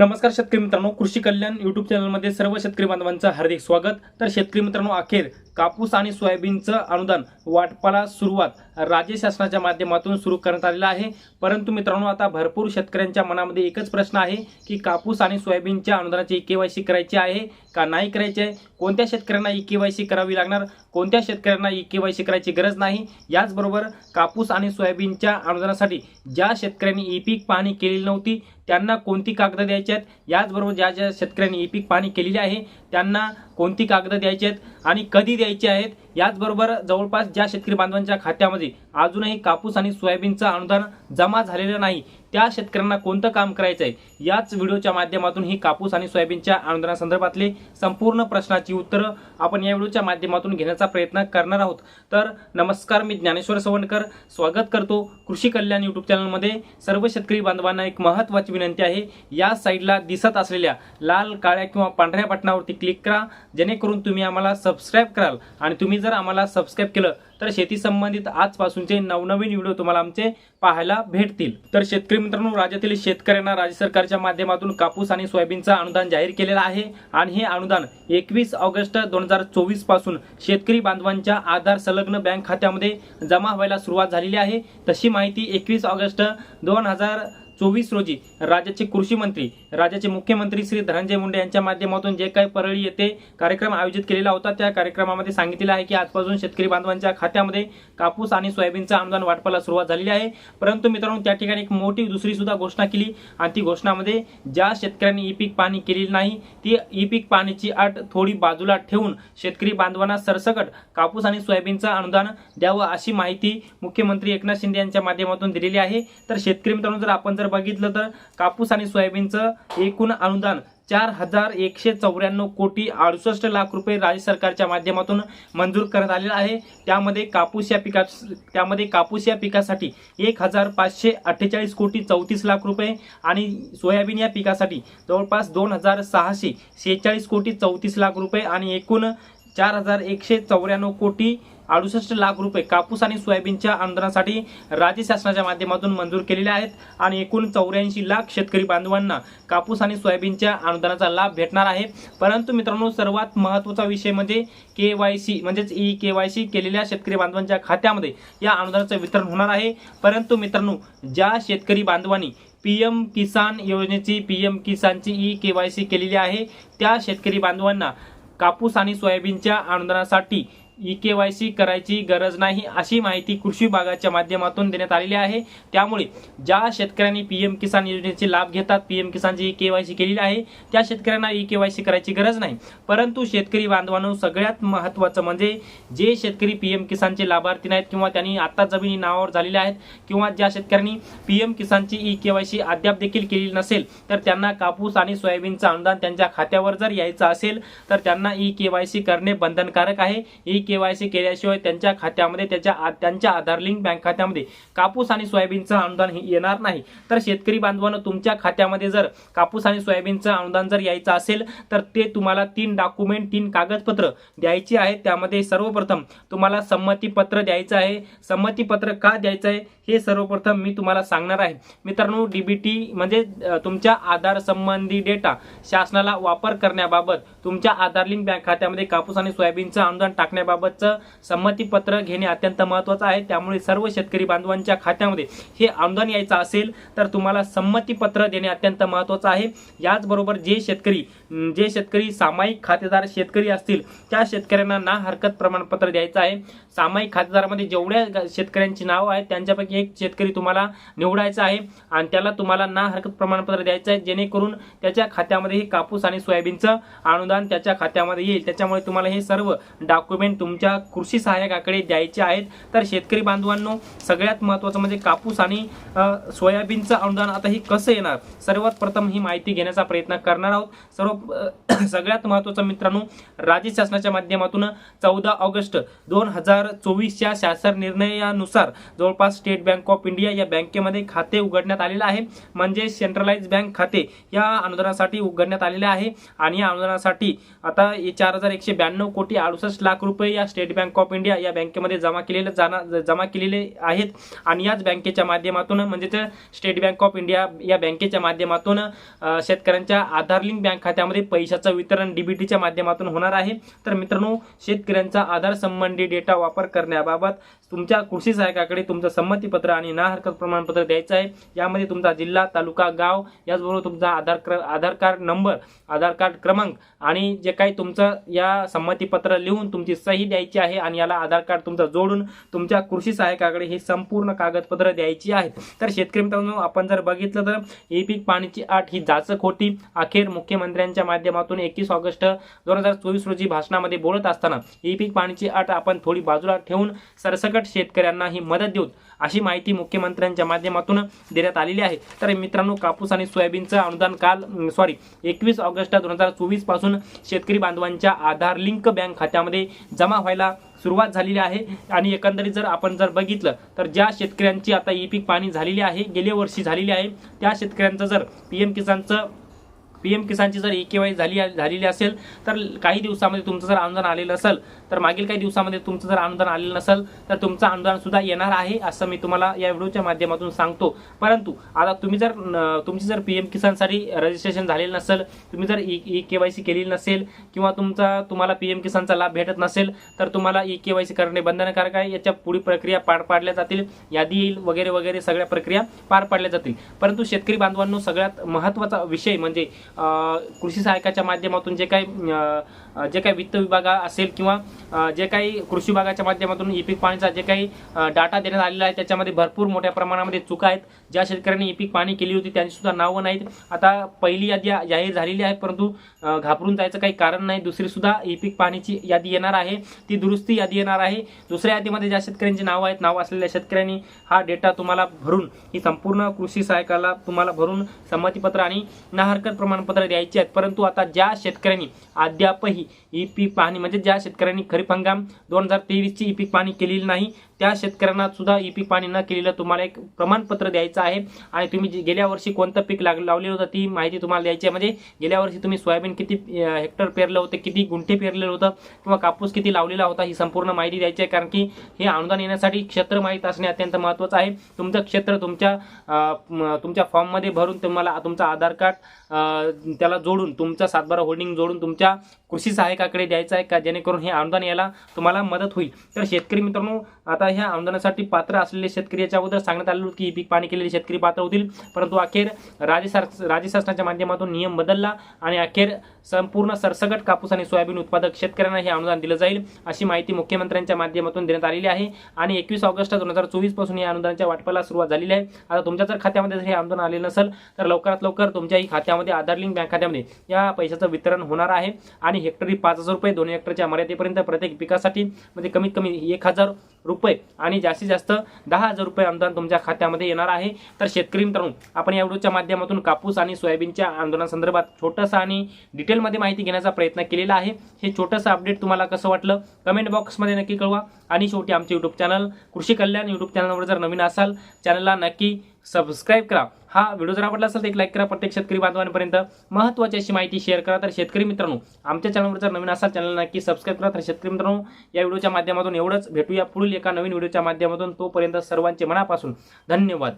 नमस्कार शेतकरी मित्रांनो कृषी कल्याण युट्यूब चॅनलमध्ये सर्व शेतकरी बांधवांचं हार्दिक स्वागत. तर शेतकरी मित्रांनो अखेर कापूस आणि सोयाबीनचं अनुदान वाटपाला सुरुवात राज्य शासनाच्या माध्यमातून सुरू करण्यात आलेलं आहे. परंतु मित्रांनो आता भरपूर शेतकऱ्यांच्या मनामध्ये एकच प्रश्न आहे की कापूस आणि सोयाबीनच्या अनुदानाची ई केवायसी करायची आहे का नाही करायची आहे? कोणत्या शेतकऱ्यांना ई केवायसी करावी लागणार? कोणत्या शेतकऱ्यांना ई केवायसी करायची गरज नाही? याचबरोबर कापूस आणि सोयाबीनच्या अनुदानासाठी ज्या शेतकऱ्यांनी ई पीक पाहणी केलेली नव्हती त्यांना कोणती कागद द्यायची आहेत? याचबरोबर ज्या ज्या शेतकऱ्यांनी ई पीक पाणी केलेली आहे त्यांना कोणती कागद द्यायची आहेत आणि कधी द्यायची आहेत? याचबरोबर जवळपास ज्या शेतकरी बांधवांच्या खात्यामध्ये अजूनही कापूस आणि सोयाबीनचं अनुदान जमा झालेलं नाही. त्या शेतकऱ्यांना कोणतं काम करायचं आहे याच व्हिडिओच्या माध्यमातून ही कापूस आणि सोयाबीनच्या अनुदानासंदर्भातले संपूर्ण प्रश्नाची उत्तरं आपण या व्हिडिओच्या माध्यमातून घेण्याचा प्रयत्न करणार आहोत. तर नमस्कार मी ज्ञानेश्वर सवणकर स्वागत करतो कृषी कल्याण यूट्यूब चॅनलमध्ये. सर्व शेतकरी बांधवांना एक महत्त्वाची विनंती आहे. या साईडला दिसत असलेल्या लाल काळ्या किंवा पांढऱ्या बटनावरती क्लिक करा. जेणेकरून तुम्ही आम्हाला सबस्क्राईब कराल. आणि तुम्ही जर आम्हाला सबस्क्राईब केलं तर शेती संबंधित आजपासूनचे नवनवीन व्हिडिओ तुम्हाला आमचे पाहायला भेटतील. तर शेतकरी मित्रांनो राज्यातील शेतकऱ्यांना राज्य सरकारच्या माध्यमातून कापूस आणि सोयाबीनचं अनुदान जाहीर केलेलं आहे आणि हे अनुदान एकवीस ऑगस्ट दोन हजार चोवीसपासून शेतकरी बांधवांच्या आधार संलग्न बँक खात्यामध्ये जमा व्हायला सुरुवात झालेली आहे. तशी माहिती एकवीस ऑगस्ट दोन हजार चोवीस रोजी राज्याचे कृषी मंत्री राज्याचे मुख्यमंत्री श्री धनंजय मुंडे यांच्या माध्यमातून जे काही परळी येथे कार्यक्रम आयोजित केलेला होता त्या कार्यक्रमामध्ये सांगितलेलं आहे की आजपासून शेतकरी बांधवांच्या खात्यामध्ये कापूस आणि सोयाबीनचं अनुदान वाटपाला सुरुवात झालेली आहे. परंतु मित्रांनो त्या ठिकाणी एक मोठी दुसरी सुद्धा घोषणा केली आणि ती घोषणामध्ये ज्या शेतकऱ्यांनी ई पीक पाणी केलेली नाही ती ई पीक पाणीची अट थोडी बाजूला ठेवून शेतकरी बांधवांना सरसकट कापूस आणि सोयाबीनचं अनुदान द्यावं अशी माहिती मुख्यमंत्री एकनाथ शिंदे यांच्या माध्यमातून दिलेली आहे. तर शेतकरी मित्रांनो जर आपण जर बघितलं तर कापूस आणि सोयाबीनचं एकूण अनुदान चार हजार एकशे चौऱ्याण्णव कोटी अडुसष्ट लाख रुपये राज्य सरकारच्या माध्यमातून मंजूर करण्यात आलेला आहे. त्यामध्ये कापूस या पिका त्यामध्ये कापूस या पिकासाठी एक हजार पाचशे अठ्ठेचाळीस कोटी चौतीस लाख रुपये आणि सोयाबीन या पिकासाठी जवळपास दोन हजार सहाशे शेहेचाळीस कोटी चौतीस लाख रुपये आणि एकूण चार हजार एकशे चौऱ्याण्णव कोटी अडुसष्ट लाख रुपये कापूस आणि सोयाबीनच्या अनुदानासाठी राज्य शासनाच्या माध्यमातून मंजूर केलेले आहेत आणि एकूण चौऱ्याऐंशी लाख शेतकरी बांधवांना कापूस आणि सोयाबीनच्या अनुदानाचा लाभ भेटणार आहे. परंतु मित्रांनो सर्वात महत्त्वाचा विषय म्हणजे के वाय सी म्हणजेच ई के वाय सी केलेल्या शेतकरी बांधवांच्या खात्यामध्ये या अनुदानाचं वितरण होणार आहे. परंतु मित्रांनो ज्या शेतकरी बांधवांनी पी एम किसान योजनेची पी एम किसानची ई के वाय सी केलेली आहे त्या शेतकरी बांधवांना कापूस आणि सोयाबीनच्या अनुदानासाठी ई के वाय सी करायची गरज नाही अशी माहिती कृषी विभागाच्या माध्यमातून देण्यात आलेली आहे. त्यामुळे ज्या शेतकऱ्यांनी पी एम किसान योजनेचे लाभ घेतात पी एम किसानची ई के वाय सी केलेली आहे त्या शेतकऱ्यांना ई के वाय सी करायची गरज नाही. परंतु शेतकरी बांधवांनो सगळ्यात महत्त्वाचं म्हणजे जे शेतकरी पी एम किसानचे लाभार्थी नाहीत किंवा त्यांनी आत्ता जमिनी नावावर झालेले आहेत किंवा ज्या शेतकऱ्यांनी पी एम किसानची ई के वाय सी अद्याप देखील केलेली नसेल तर त्यांना कापूस आणि सोयाबीनचं अनुदान त्यांच्या खात्यावर जर यायचं असेल तर त्यांना ई के वाय सी करणे बंधनकारक आहे. ई केवायसी सी केल्याशिवाय त्यांच्या खात्यामध्ये त्याच्या त्यांच्या आधार लिंक बँक खात्यामध्ये कापूस आणि सोयाबीनचं अनुदान हे येणार नाही. तर शेतकरी बांधवांनो तुमच्या खात्यामध्ये जर कापूस आणि सोयाबीनचं अनुदान जर यायचं असेल तर ते तुम्हाला तीन डॉक्युमेंट तीन कागदपत्र द्यायची आहेत. त्यामध्ये सर्वप्रथम तुम्हाला संमतीपत्र द्यायचं आहे. संमतीपत्र का द्यायचं आहे? हे सर्वप्रथम मी तुम्हाला सांगणार आहे. मित्रांनो डीबीटी म्हणजे तुमच्या आधार संबंधी डेटा शासनाला वापर करण्याबाबत तुमच्या आधार लिंक बँक खात्यामध्ये कापूस आणि सोयाबीनचं अनुदान टाकण्याबाबत याबाबतचं संमतीपत्र घेणे अत्यंत महत्त्वाचं आहे. त्यामुळे सर्व शेतकरी बांधवांच्या खात्यामध्ये हे अनुदान यायचं असेल तर तुम्हाला संमतीपत्र देणे अत्यंत महत्त्वाचं आहे. याचबरोबर जे शेतकरी जे शेतकरी सामायिक खातेदार शेतकरी असतील त्या शेतकऱ्यांना ना हरकत प्रमाणपत्र द्यायचं आहे. सामायिक खातेदारामध्ये जेवढ्या शेतकऱ्यांची नावं आहेत त्यांच्यापैकी एक शेतकरी तुम्हाला निवडायचा आहे. आणि त्याला तुम्हाला ना हरकत प्रमाणपत्र द्यायचं आहे. जेणेकरून त्याच्या खात्यामध्ये हे कापूस आणि सोयाबीनचं अनुदान त्याच्या खात्यामध्ये येईल. त्याच्यामुळे तुम्हाला हे सर्व डॉक्युमेंट तुमच्या कृषी सहाय्यकाकडे द्यायचे आहेत. तर शेतकरी बांधवांनो सगळ्यात महत्त्वाचं म्हणजे कापूस आणि सोयाबीनचं अनुदान आता हे कसं येणार? सर्वात प्रथम ही माहिती घेण्याचा प्रयत्न करणार आहोत. सर्व सगळ्यात महत्त्वाचं मित्रांनो राज्य शासनाच्या माध्यमातून चौदा ऑगस्ट दोन हजार चोवीसच्या शासन निर्णयानुसार जवळपास स्टेट बँक ऑफ इंडिया या बँकेमध्ये खाते उघडण्यात आलेलं आहे. म्हणजे सेंट्रलाइज बँक खाते या अनुदानासाठी उघडण्यात आलेले आहे. आणि या अनुदानासाठी आता चार हजार एकशे ब्याण्णव कोटी अडुसष्ट लाख रुपये रुपये या स्टेट बँक ऑफ इंडिया या बँकेमध्ये जमा केलेले जाणार जमा केलेले आहेत. आणि याच बँकेच्या माध्यमातून म्हणजेच स्टेट बँक ऑफ इंडिया या बँकेच्या माध्यमातून शेतकऱ्यांच्या आधार लिंक बँक खात्यामध्ये पैशाचं वितरण डीबीटीच्या माध्यमातून होणार आहे. तर मित्रांनो शेतकऱ्यांचा आधार संबंधी डेटा वापर करण्याबाबत तुमच्या कृषी सहायकाकडे तुमचं संमतीपत्र आणि ना हरकत प्रमाणपत्र द्यायचं आहे. यामध्ये तुमचा जिल्हा तालुका गाव याचबरोबर तुमचा आधार क्र Aadhaar card number Aadhaar card क्रमांक आणि जे काही तुमचं या संमतीपत्र लिहून तुमची सही ही द्यायची आहे आणि याला आधार कार्ड तुमचा जोडून तुमच्या कृषी सहायकाकडे ही संपूर्ण कागदपत्र द्यायची आहेत. तर शेतकरी मित्रांनो आपण जर बघितलं तर ई पीक पाणीची आठ ही जाचक होती. अखेर मुख्यमंत्र्यांच्या माध्यमातून एकवीस ऑगस्ट दोन हजार चोवीस रोजी भाषणामध्ये बोलत असताना ई पीक पाण्याची आठ आपण थोडी बाजूला ठेवून सरसकट शेतकऱ्यांना ही मदत देऊ अशी माहिती मुख्यमंत्र्यांच्या माध्यमातून देण्यात आलेली आहे. तर मित्रांनो कापूस आणि सोयाबीनचं अनुदान काल सॉरी एकवीस ऑगस्ट दोन हजार चोवीसपासून शेतकरी बांधवांच्या आधार लिंक बँक खात्यामध्ये जमा व्हायला सुरुवात झालेली आहे. आणि एकंदरीत जर आपण जर बघितलं तर ज्या शेतकऱ्यांची आता ई पीक पाणी झालेली आहे गेल्या वर्षी झालेली आहे त्या शेतकऱ्यांचं जर पी एम किसानचं पी एम किसानची जर ई के वाय झाली झालेली असेल तर काही दिवसामध्ये तुमचं जर अनुदान आलेलं असेल तर मागील काही दिवसामध्ये तुमचं जर अनुदान आलेलं नसेल तर तुमचं अनुदान सुद्धा येणार आहे असं मी तुम्हाला या व्हिडिओच्या माध्यमातून सांगतो. परंतु आता तुम्ही जर तुमची जर पी एम किसानसाठी रजिस्ट्रेशन झालेलं नसेल तुम्ही जर E E K Y C केलेली नसेल किंवा तुमचा तुम्हाला पी एम किसानचा लाभ भेटत नसेल तर तुम्हाला ई के वाय सी करणे बंधनकारक आहे याच्या पुढील प्रक्रिया पार पाडल्या जातील यादी येईल वगैरे वगैरे सगळ्या प्रक्रिया पार पाडल्या जातील. परंतु शेतकरी बांधवांनो सगळ्यात महत्त्वाचा विषय म्हणजे कृषी सहायकाच्या माध्यमातून जे काही जे काही वित्त विभाग असेल किंवा जे काही कृषी विभागाच्या माध्यमातून ई पीक पाणीचा जे काही डाटा देण्यात आलेला आहे त्याच्यामध्ये भरपूर मोठ्या प्रमाणामध्ये चुका आहेत. ज्या शेतकऱ्यांनी ई पीक पाणी केली होती त्यांची सुद्धा नावं नाहीत. आता पहिली यादी जाहीर झालेली आहे परंतु घाबरून जायचं काही कारण नाही. दुसरी सुद्धा ई पीक पाणीची यादी येणार आहे. ती दुरुस्ती यादी येणार आहे. दुसऱ्या यादीमध्ये ज्या शेतकऱ्यांची नावं आहेत नावं असलेल्या शेतकऱ्यांनी हा डेटा तुम्हाला भरून ही संपूर्ण कृषी सहायकाला तुम्हाला भरून संमतीपत्र आणि ना हरकत प्रमाणपत्र द्यायची आहेत. परंतु आता ज्या शेतकऱ्यांनी अद्यापही ई पीक पाहणी म्हणजे ज्या शेतकऱ्यांनी खरीप हंगाम दोन हजार तेवीसची ई पीक पाणी केलेली नाही त्या शेतकऱ्यांना सुद्धा ई पीक पाणी न केलेलं तुम्हाला एक प्रमाणपत्र द्यायचं आहे. आणि तुम्ही जे गेल्या वर्षी कोणतं पीक लाग लावलेलं होतं ती माहिती तुम्हाला द्यायची आहे. म्हणजे गेल्या वर्षी तुम्ही सोयाबीन किती हेक्टर पेरलं होतं किती गुंठे पेरलेलं होतं किंवा कापूस किती लावलेला होता ही संपूर्ण माहिती द्यायची आहे. कारण की हे अनुदान येण्यासाठी क्षेत्र माहीत असणे अत्यंत महत्त्वाचं आहे. तुमचं क्षेत्र तुमच्या तुमच्या फॉर्ममध्ये भरून तुम्हाला तुमचं आधार कार्ड त्याला जोडून तुमचा सातबारा होल्डिंग जोडून तुमच्या कृषी सहायकाकडे द्यायचं आहे का? जेणेकरून हे अनुदान यायला तुम्हाला मदत होईल. तर शेतकरी मित्रांनो आता ह्या अनुदानासाठी पात्र असलेले शेतकरी याच्या अगोदर सांगण्यात आलेलं होतं की ही पीक पाणी केलेले शेतकरी पात्र होतील. परंतु अखेर राज्य सर राज्य शासनाच्या माध्यमातून नियम बदलला आणि अखेर संपूर्ण सरसगट कापूस आणि सोयाबीन उत्पादक शेतकऱ्यांना हे अनुदान दिलं जाईल अशी माहिती मुख्यमंत्र्यांच्या माध्यमातून देण्यात आलेली आहे. आणि एकवीस ऑगस्ट दोन हजार चोवीसपासून या अनुदानाच्या वाटपाला सुरुवात झालेली आहे. आता तुमच्या जर खात्यामध्ये जर हे अनुदान आले नसेल तर लवकरात लवकर तुमच्याही खात्यामध्ये आधार लिंक बँक खात्यामध्ये या पैशाचं वितरण होणार आहे. आणि हेक्टरी पाच हजार रुपये दोन हेक्टरच्या मर्यादेपर्यंत प्रत्येक पिकासाठी म्हणजे कमीत कमी एक हजार रुपये आणि जास्तीत जास्त दहा हजार रुपये अनुदान तुमच्या खात्यामध्ये येणार आहे. तर शेतकरी मित्रांनो आपण या व्हिडिओच्या माध्यमातून कापूस आणि सोयाबीनच्या आंदोलनासंदर्भात छोटंसं आणि डिटेलमध्ये माहिती घेण्याचा प्रयत्न केलेला आहे. हे छोटंसं अपडेट तुम्हाला कसं वाटलं कमेंट बॉक्समध्ये नक्की कळवा. आणि शेवटी आमचे यूट्यूब चॅनल कृषी कल्याण यूट्यूब चॅनलवर जर नवीन असाल चॅनलला नक्की सबस्क्राईब करा. हा व्हिडिओ जर आवडला असेल तर एक लाईक करा प्रत्येक शेतकरी बांधवांपर्यंत. महत्त्वाची अशी माहिती शेअर करा तर शेतकरी मित्रांनो आमच्या चॅनलवर जर नवीन असाल चॅनल नक्की सबस्क्राईब करा तर शेतकरी मित्रांनो या व्हिडिओच्या माध्यमातून एवढंच. भेटूया पुढील एका नवीन व्हिडिओच्या माध्यमातून. तोपर्यंत सर्वांचे मनापासून धन्यवाद.